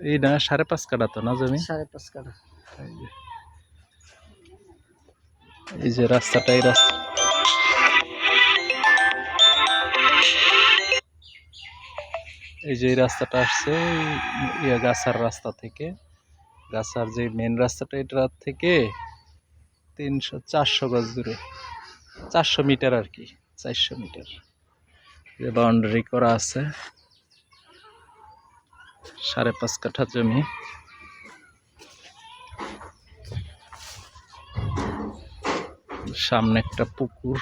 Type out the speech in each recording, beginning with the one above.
এই না সাড়ে পাঁচ কাটা তো না জমি? সাড়ে পাঁচ কাঠা। এই যে- এই যে রাস্তাটা এই রাস্তা এই যে রাস্তাটা আসছে ইয়ে গাছার রাস্তা থেকে। গাছার যে মেন রাস্তাটা এটা থেকে তিনশো চারশো গজ দূরে। চারশো মিটার আর কি চারশো মিটার। যে বাউন্ডারি করা আছে। সাড়ে পাঁচ কাঠা জমি। সামনে একটা পুকুর।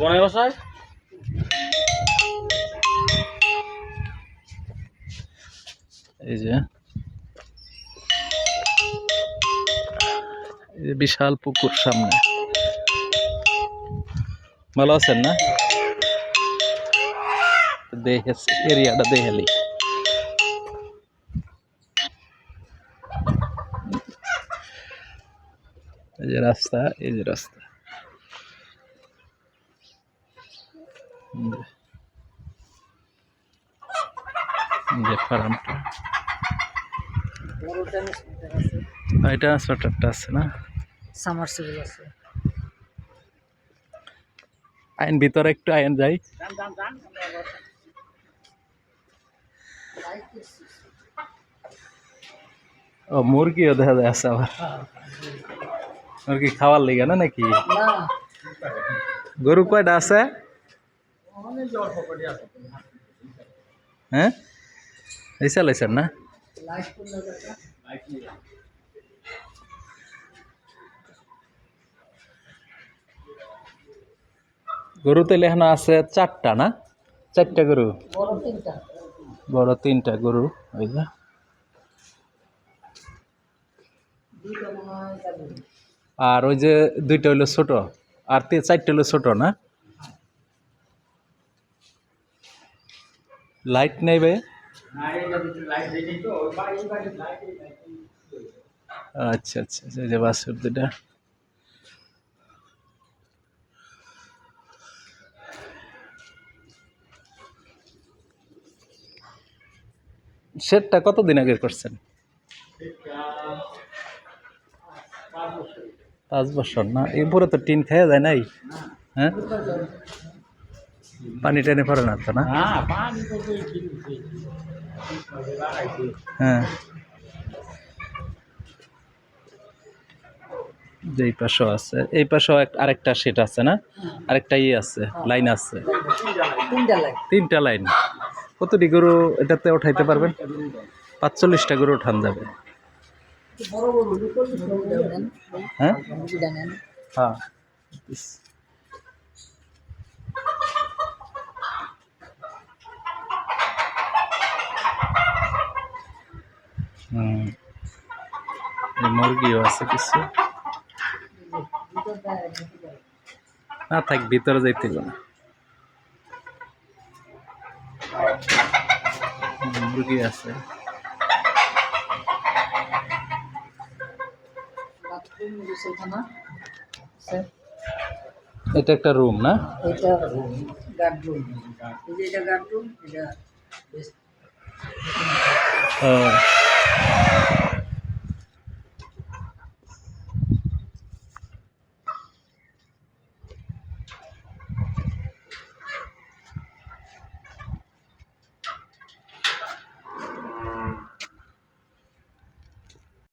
বনে বসায়? এই যে। এই যে বিশাল পুকুর সামনে। ভালো আছেন না? এরিয়াটা দেখালি এই যে রাস্তা এই যে রাস্তা। যে- ফার্মটা। আছে এটা আছে না? আছে। আইন, ভিতরে একটু আইন যাই। ও, মুরগিও দেখা যায় আছে আবার। মুরগি খাওয়ার লিগে না নাকি? গরু কয়টা আছে? হ্যাঁ? এই চালাইছেন না লাইট করলে দেখা গরু তো এখানে আছে চারটা না? চারটা গরু। বড় তিনটা গরু ওই যে। আর ওই যে দুইটা হইল ছোট আর তে- চারটা হইল ছোট না? লাইট নেই ভাই? আচ্ছা আচ্ছা আচ্ছা, যে বাসুর দুটা শেডটা কতদিন আগে করছেন? পাঁচ বছর। না এরপরে তো টিন খাওয়া যায় নাই? হ্যাঁ? পানি টানি পড়ে না তো না? হ্যাঁ। যে এই পাশেও আছে। এই পাশেও আরেকটা সেট আছে না? আরেকটা ইয়ে আছে লাইন আছে। তিনটা লাইন কতটি গরু এটাতে উঠাইতে পারবেন? পাঁচচল্লিশটা গরু উঠান যাবে। হ্যাঁ? হ্যাঁ। মুরগিও আছে কিছু। না থাক ভিতরে যাইতে না। মুরগি আছে। গোসলখানা এটা একটা রুম না? এটা রুম গার্ড রুম এই যে এটা গার্ড রুম এটা